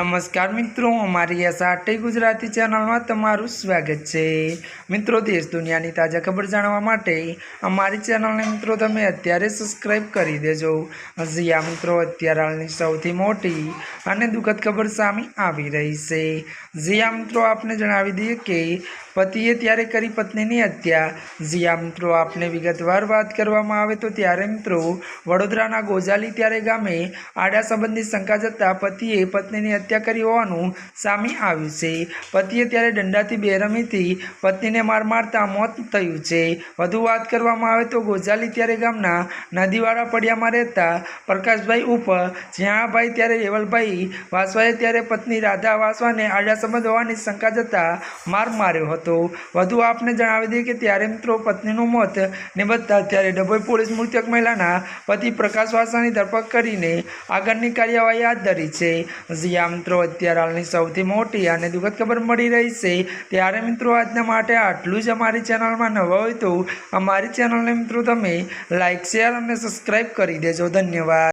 નમસ્કાર મિત્રો, અમારી એસઆરટી ગુજરાતી ચેનલમાં તમારું સ્વાગત છે. મિત્રો, દેશ દુનિયાની તાજા ખબર જાણવા માટે અમારી ચેનલને મિત્રો તમે અત્યારે સબસ્ક્રાઈબ કરી દેજો. હજી આ મિત્રો અત્યારે હાલની સૌથી મોટી અને દુઃખદ ખબર સામે આવી રહી છે. જીયા મિત્રો, આપને જણાવી દઈએ કે પતિએ ત્યારે કરી પત્નીની હત્યા. જીયા મિત્રો, આપને વિગતવાર વાત કરવામાં આવે તો ત્યારે મિત્રો વડોદરાના ગોજાલી ત્યારે ગામે આડા સંબંધી શંકા જતાં પતિએ પત્નીની હત્યા કરી હોવાનું સામે આવ્યું છે. પતિએ ત્યારે દંડાથી બેરમીથી પત્નીને માર મારતા મોત થયું છે. વધુ વાત કરવામાં આવે તો ગોઝાલી ત્યારે ગામના નદીવાળા પડિયામાં રહેતા પ્રકાશભાઈ ઉપર જ્યાંભાઈ ત્યારે રેવલભાઈ, વાસવાએ ત્યારે પત્ની રાધા વાસવાને આડા સંબંધ હોવાની શંકા જતા માર માર્યો હતો. વધુ આપને જણાવી દઈએ કે ત્યારે મિત્રો પત્નીનું મોત નિબધતા ત્યારે ડભોઈ પોલીસ મૃતક મહિલાના પતિ પ્રકાશ વાસાની ધરપકડ કરીને આગળની કાર્યવાહી હાથ ધરી છે. જ્યાં મિત્રો, અત્યારે હાલની સૌથી મોટી અને દુઃખદ ખબર મળી રહી છે. ત્યારે મિત્રો, આજના માટે આટલું જ અમારી ચેનલમાં નવા હોય તો અમારી ચેનલને મિત્રો, તમે લાઇક શેર અને સબસ્ક્રાઈબ કરી દેજો. ધન્યવાદ.